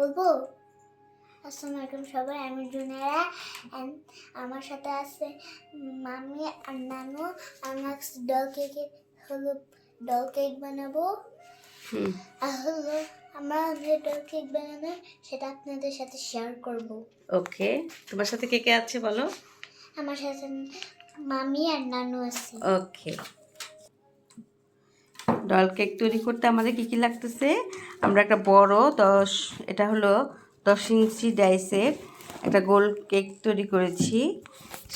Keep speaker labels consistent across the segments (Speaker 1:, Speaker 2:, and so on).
Speaker 1: বলব আসসালামু আলাইকুম সবাই আমি জুনেরা আমার সাথে আছে মামি আর নানু আমরা ডল কেক হলো ডল কেক বানাবো। আর হলো আমরা যে ডল কেক বানানো সেটা আপনাদের সাথে শেয়ার করব।
Speaker 2: ওকে তোমার সাথে কে কে আছে বলো?
Speaker 1: আমার সাথে মামি আর নানু আছে।
Speaker 2: ওকে। ডল কেক তৈরি করতে আমাদের কি কি লাগতেছে? আমরা একটা বড় দশ, এটা হলো দশ ইঞ্চি ডাইসের একটা গোল কেক তৈরি করেছি।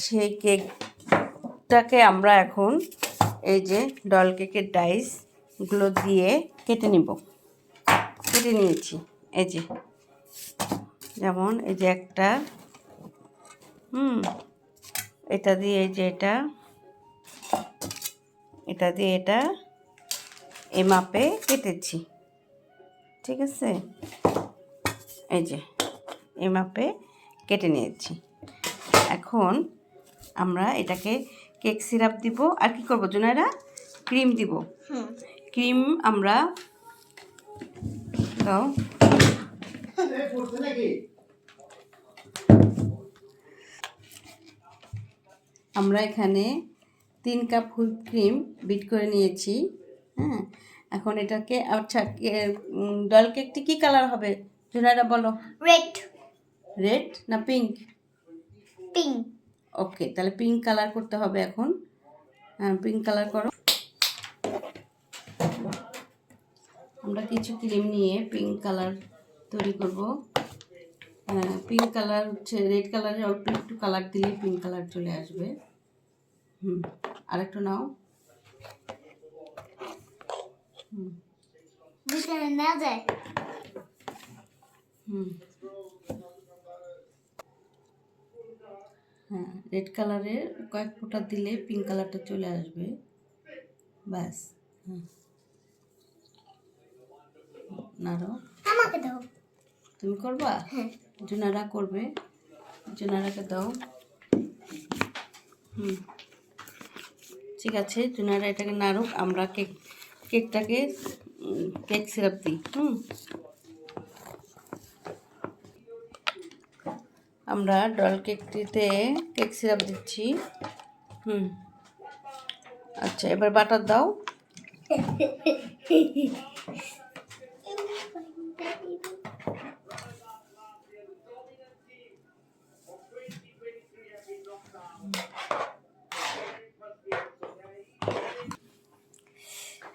Speaker 2: সেই কেকটাকে আমরা এখন এই যে ডল কেকের ডাইসগুলো দিয়ে কেটে নিব। কেটে নিয়েছি, এই যে। যেমন এই যে একটা, হুম, এটা দিয়ে এই যে এটা এটা দিয়ে এটা এই মাপে কেটেছি। ঠিক আছে? এই যে এই মাপে কেটে নিয়েছি। এখন আমরা এটাকে কেক সিরাপ দিব। আর কি করব জোনারা ক্রিম দিব। ক্রিম আমরা দাও। আমরা এখানে তিন কাপ হুইপ ক্রিম বিট করে নিয়েছি। এখন এটাকে আচ্ছা ডল কেকটি কী কালার হবে? জুনাইরা বলো।
Speaker 1: রেড
Speaker 2: রেড না পিঙ্ক
Speaker 1: পিঙ্ক
Speaker 2: ওকে তাহলে পিঙ্ক কালার করতে হবে এখন। হ্যাঁ পিঙ্ক কালার করো। আমরা কিছু ক্রিম নিয়ে পিঙ্ক কালার তৈরি করব। পিঙ্ক কালার হচ্ছে রেড কালারে অল্প একটু কালার দিলে পিঙ্ক কালার চলে আসবে। হুম আরেকটু নাও।
Speaker 1: ভিতরে না যায়
Speaker 2: হুম হ্যাঁ রেড কালারের কয়েক ফোঁটা দিলে পিঙ্ক কালারটা চলে আসবে। ব্যাস। হুম নাড়ো।
Speaker 1: আমাকে দাও।
Speaker 2: তুমি করবা?
Speaker 1: হ্যাঁ।
Speaker 2: জুনারা করবে। জুনারাকে দাও। হুম ঠিক আছে জুনারা এটাকে নাড়ুক আমরা কেক কেকটাকে কেক সিরাপ দিই, হুম। আমরা ডল কেকটিতে কেক সিরাপ দিচ্ছি, হুম। আচ্ছা এবার বাটার দাও।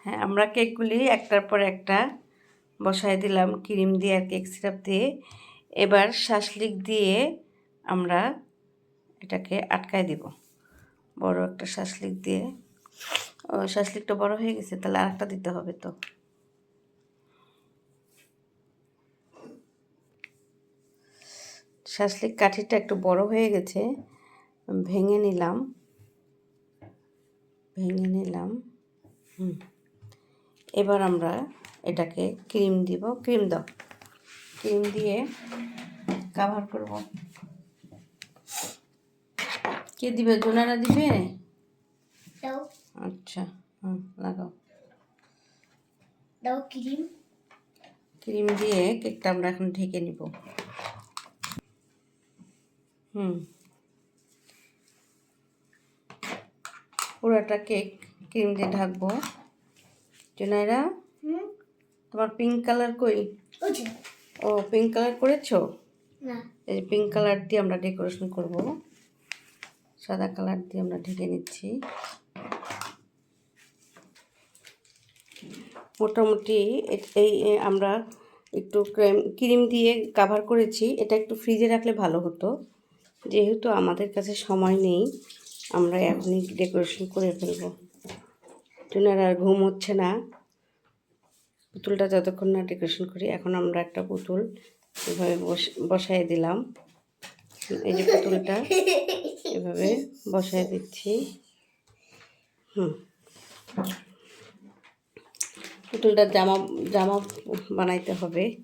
Speaker 2: হ্যাঁ আমরা কেকগুলি একটার পর একটা বসায় দিলাম। ক্রিম দিয়ে আর কেক সিরাপ দিয়ে। এবার শাসলিক দিয়ে আমরা এটাকে আটকায় দিব। বড় একটা শাসলিক দিয়ে। ও, শাসলিকটা বড় হয়ে গেছে, তাহলে আরেকটা দিতে হবে তো। শাসলিক কাঠিটা একটু বড় হয়ে গেছে, ভেঙে নিলাম। ভেঙে নিলাম। হুম। এবার আমরা এটাকে ক্রিম দিব। ক্রিম দাও। ক্রিম দিয়ে কাভার করব। কে দিবে? জোনারা দিবে?
Speaker 1: দাও।
Speaker 2: আচ্ছা হুম লাগাও।
Speaker 1: দাও ক্রিম।
Speaker 2: ক্রিম দিয়ে কেকটা আমরা এখন ঢেকে নিব। হুম। পুরোটা কেক ক্রিম দিয়ে ঢাকবো। জোনাইরা তোমার পিঙ্ক কালার কই? ও পিঙ্ক কালার করেছ?
Speaker 1: না।
Speaker 2: এই পিঙ্ক কালার দিয়ে আমরা ডেকোরেশন করব। সাদা কালার দিয়ে আমরা ঢেকে নিচ্ছি। মোটামুটি এই আমরা একটু ক্রিম ক্রিম দিয়ে কাভার করেছি। এটা একটু ফ্রিজে রাখলে ভালো হতো। যেহেতু আমাদের কাছে সময় নেই আমরা এখনই ডেকোরেশন করে ফেলব। টুনার আর ঘুম হচ্ছে না। পুতুলটা যতক্ষণ না ডেকোরেশন করি, এখন আমরা একটা পুতুল এভাবে বস- বসায় দিলাম। এই যে পুতুলটা এভাবে বসায় দিচ্ছি। হুম। পুতুলটার জামা জামা বানাইতে হবে।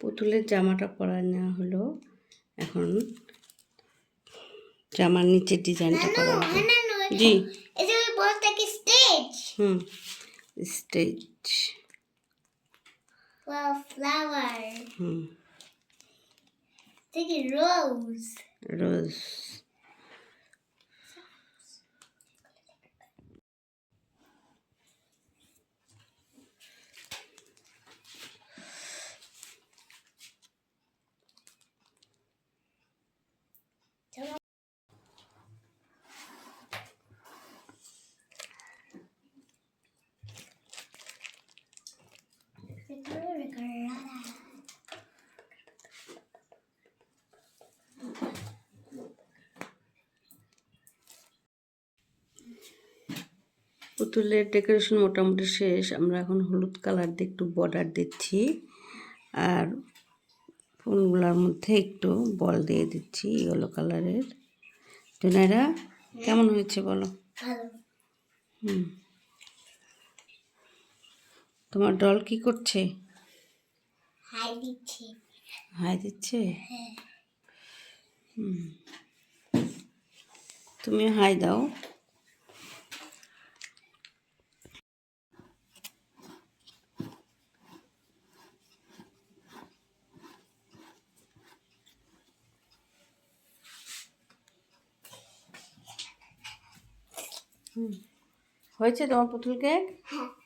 Speaker 2: পুতুলের জামাটা পরা নেওয়া হলো। এখন জামার নিচের ডিজাইনটা করা হবে জি। হুম স্টেজ হুম।
Speaker 1: রোজ
Speaker 2: রোজ পুতুলের ডেকোরেশন মোটামুটি শেষ। আমরা এখন হলুদ কালার দিয়ে একটু বর্ডার দিচ্ছি। আর ফুলগুলোর মধ্যে একটু বল দিয়ে দিচ্ছি ইয়েলো কালারের জুনাইরা কেমন হয়েছে বলো? হুম। তোমার ডল কি করছে?
Speaker 1: হাই দিচ্ছি।
Speaker 2: হাই দিচ্ছে? হুম। তুমি হাই দাও। হয়েছে তোমার পুতুল কেক?
Speaker 1: হ্যাঁ।